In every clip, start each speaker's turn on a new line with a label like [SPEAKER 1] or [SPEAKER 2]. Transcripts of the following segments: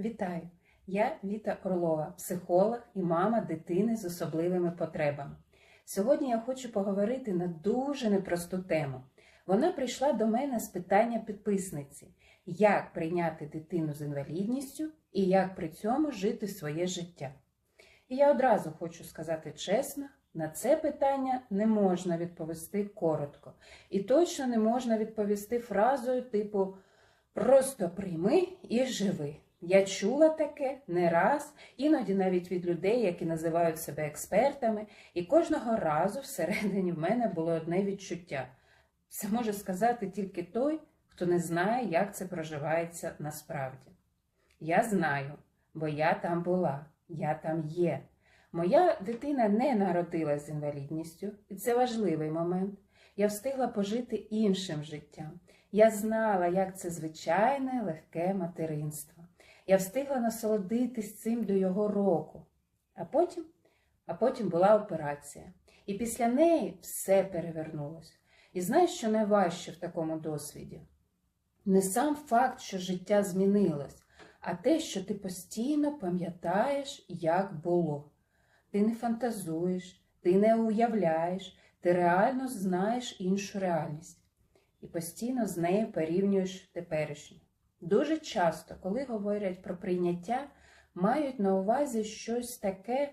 [SPEAKER 1] Вітаю! Я Віта Орлова, психолог і мама дитини з особливими потребами. Сьогодні я хочу поговорити на дуже непросту тему. Вона прийшла до мене з питання підписниці: як прийняти дитину з інвалідністю і як при цьому жити своє життя. І я одразу хочу сказати чесно, на це питання не можна відповісти коротко. І точно не можна відповісти фразою типу Просто прийми і живи. Я чула таке не раз, іноді навіть від людей, які називають себе експертами, і кожного разу всередині в мене було одне відчуття. Це може сказати тільки той, хто не знає, як це проживається насправді. Я знаю, бо я там була, я там є. Моя дитина не народилась з інвалідністю, і це важливий момент. Я встигла пожити іншим життям. Я знала, як це звичайне легке материнство. Я встигла насолодитись цим до його року. А потім, а потім була операція. І після неї все перевернулося. І знаєш, що найважче в такому досвіді? Не сам факт, що життя змінилось, а те, що ти постійно пам'ятаєш, як було. Ти не фантазуєш, ти не уявляєш, ти реально знаєш іншу реальність і постійно з нею порівнюєш теперішню. Дуже часто, коли говорять про прийняття, мають на увазі щось таке,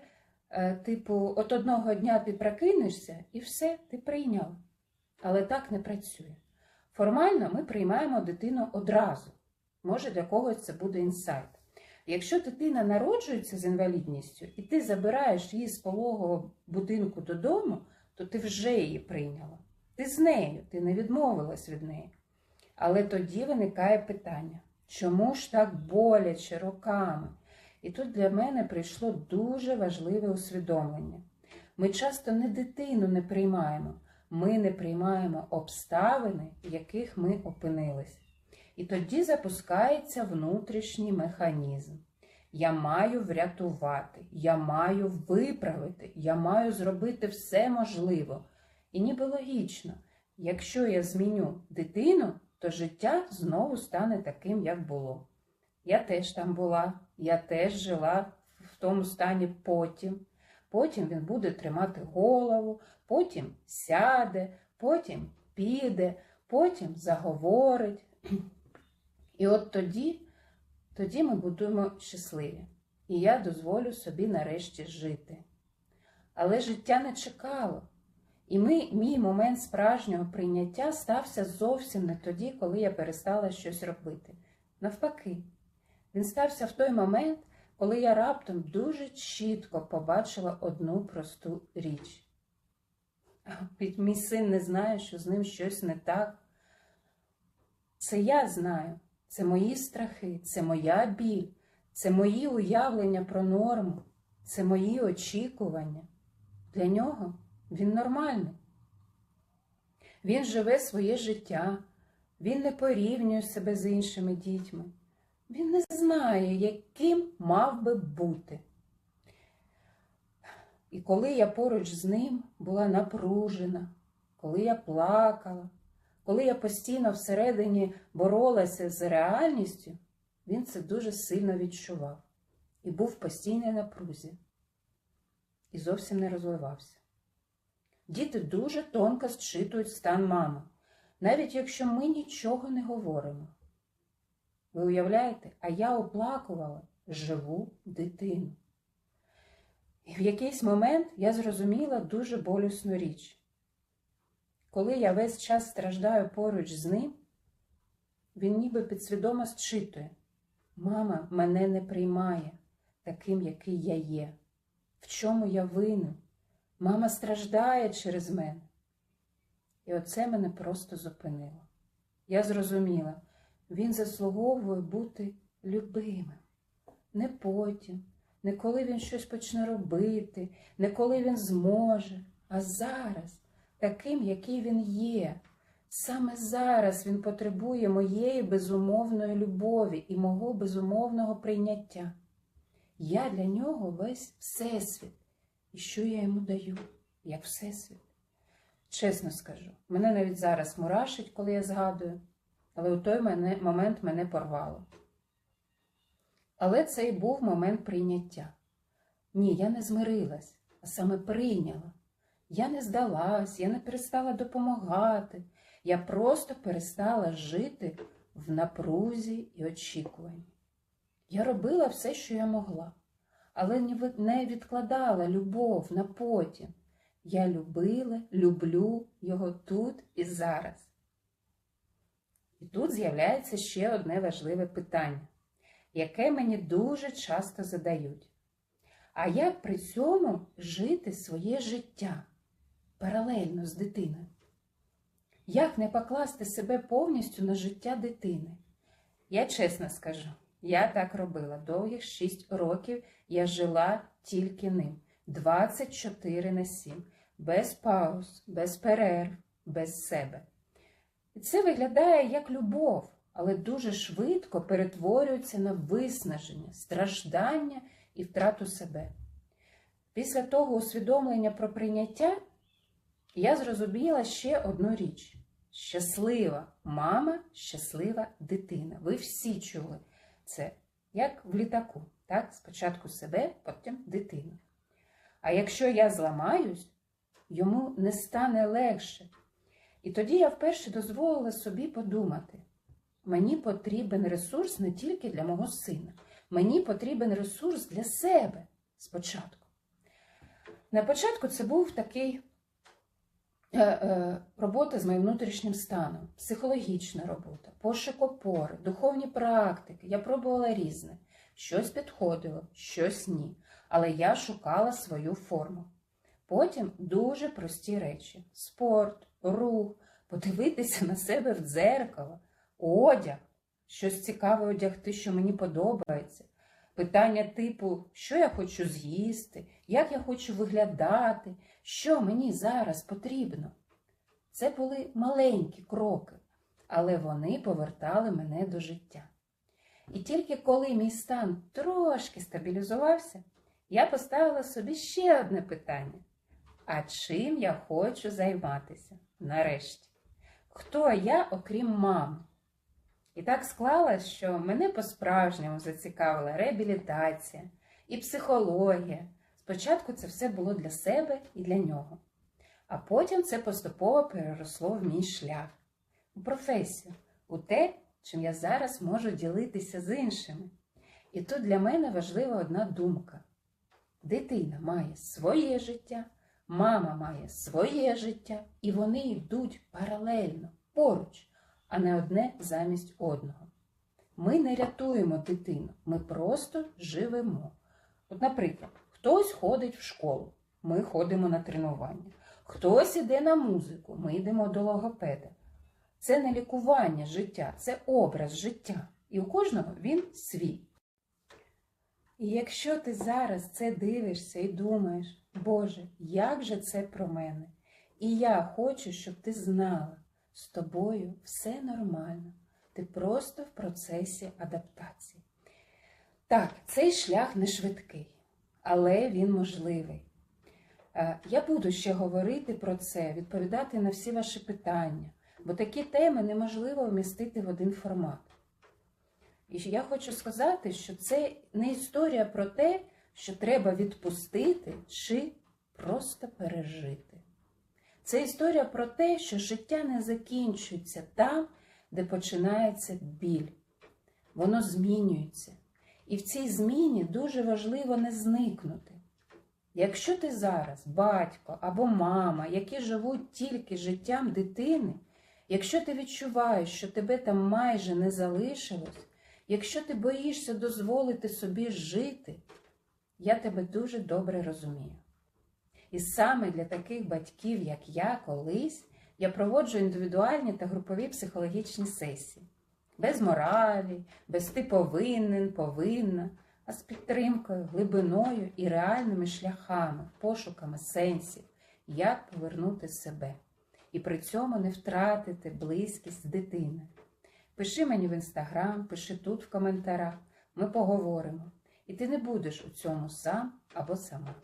[SPEAKER 1] е, типу, от одного дня ти прокинешся і все, ти прийняв. Але так не працює. Формально ми приймаємо дитину одразу. Може, для когось це буде інсайт. Якщо дитина народжується з інвалідністю і ти забираєш її з пологового будинку додому, то ти вже її прийняла. Ти з нею, ти не відмовилась від неї. Але тоді виникає питання, чому ж так боляче роками? І тут для мене прийшло дуже важливе усвідомлення. Ми часто не дитину не приймаємо, ми не приймаємо обставини, в яких ми опинились. І тоді запускається внутрішній механізм. Я маю врятувати, я маю виправити, я маю зробити все можливе. І ніби логічно, якщо я зміню дитину, то життя знову стане таким, як було. Я теж там була, я теж жила в тому стані потім. Потім він буде тримати голову, потім сяде, потім піде, потім заговорить. І от тоді, тоді ми будемо щасливі. І я дозволю собі нарешті жити. Але життя не чекало. І ми, мій момент справжнього прийняття стався зовсім не тоді, коли я перестала щось робити. Навпаки, він стався в той момент, коли я раптом дуже чітко побачила одну просту річ. Ведь мій син не знає, що з ним щось не так. Це я знаю, це мої страхи, це моя біль, це мої уявлення про норму, це мої очікування. Для нього. Він нормальний. Він живе своє життя, він не порівнює себе з іншими дітьми. Він не знає, яким мав би бути. І коли я поруч з ним була напружена, коли я плакала, коли я постійно всередині боролася з реальністю, він це дуже сильно відчував і був в постійній напрузі і зовсім не розвивався. Діти дуже тонко зчитують стан мами, навіть якщо ми нічого не говоримо. Ви уявляєте, а я оплакувала живу дитину. І в якийсь момент я зрозуміла дуже болісну річ. Коли я весь час страждаю поруч з ним, він ніби підсвідомо зчитує. Мама мене не приймає таким, який я є. В чому я винен? Мама страждає через мене. І оце мене просто зупинило. Я зрозуміла, він заслуговує бути любимим. Не потім, не коли він щось почне робити, не коли він зможе, а зараз, таким, який він є. Саме зараз він потребує моєї безумовної любові і мого безумовного прийняття. Я для нього весь всесвіт. І що я йому даю, як Всесвіт? Чесно скажу, мене навіть зараз мурашить, коли я згадую, але у той мене, момент мене порвало. Але це і був момент прийняття. Ні, я не змирилась, а саме прийняла. Я не здалась, я не перестала допомагати. Я просто перестала жити в напрузі і очікуванні. Я робила все, що я могла, але не відкладала любов на потім. Я любила, люблю його тут і зараз. І тут з'являється ще одне важливе питання, яке мені дуже часто задають. А як при цьому жити своє життя паралельно з дитиною? Як не покласти себе повністю на життя дитини? Я чесно скажу, я так робила. Довгих 6 років я жила тільки ним. 24 на 7, без пауз, без перерв, без себе. І це виглядає як любов, але дуже швидко перетворюється на виснаження, страждання і втрату себе. Після того усвідомлення про прийняття я зрозуміла ще одну річ: щаслива мама, щаслива дитина. Ви всі чули це, як в літаку. Так? Спочатку себе, потім дитину. А якщо я зламаюсь, йому не стане легше. І тоді я вперше дозволила собі подумати: мені потрібен ресурс не тільки для мого сина, мені потрібен ресурс для себе спочатку. На початку це був такий робота з моїм внутрішнім станом, психологічна робота, пошук опори, духовні практики. Я пробувала різне. Щось підходило, щось ні. Але я шукала свою форму. Потім дуже прості речі: спорт, рух, подивитися на себе в дзеркало, одяг, щось цікаве одягти, що мені подобається. Питання типу, що я хочу з'їсти, як я хочу виглядати, що мені зараз потрібно. Це були маленькі кроки, але вони повертали мене до життя. І тільки коли мій стан трошки стабілізувався, я поставила собі ще одне питання: а чим я хочу займатися нарешті? Хто я, окрім мами? І так склалось, що мене по-справжньому зацікавила реабілітація і психологія. Спочатку це все було для себе і для нього. А потім це поступово переросло в мій шлях, у професію, у те, чим я зараз можу ділитися з іншими. І тут для мене важлива одна думка: дитина має своє життя, мама має своє життя, і вони йдуть паралельно, поруч, а не одне замість одного. Ми не рятуємо дитину, ми просто живемо. От, наприклад, хтось ходить в школу, ми ходимо на тренування, хтось іде на музику, ми йдемо до логопеда. Це не лікування життя, це образ життя. І у кожного він свій. І якщо ти зараз це дивишся і думаєш, Боже, як же це про мене? І я хочу, щоб ти знала, з тобою все нормально, ти просто в процесі адаптації. Так, цей шлях не швидкий, але він можливий. Е, Я буду ще говорити про це, відповідати на всі ваші питання, бо такі теми неможливо вмістити в один формат. І я хочу сказати, що це не історія про те, що треба відпустити чи просто пережити. Це історія про те, що життя не закінчується там, де починається біль. Воно змінюється. І в цій зміні дуже важливо не зникнути. Якщо ти зараз батько або мама, які живуть тільки життям дитини, якщо ти відчуваєш, що тебе там майже не залишилось, якщо ти боїшся дозволити собі жити, я тебе дуже добре розумію. І саме для таких батьків, як я колись, я проводжу індивідуальні та групові психологічні сесії. Без моралі, без ти повинен, повинна, а з підтримкою, глибиною і реальними шляхами, пошуками сенсів, як повернути себе. І при цьому не втратити близькість дитини. Пиши мені в інстаграм, пиши тут в коментарях, ми поговоримо. І ти не будеш у цьому сам або сама.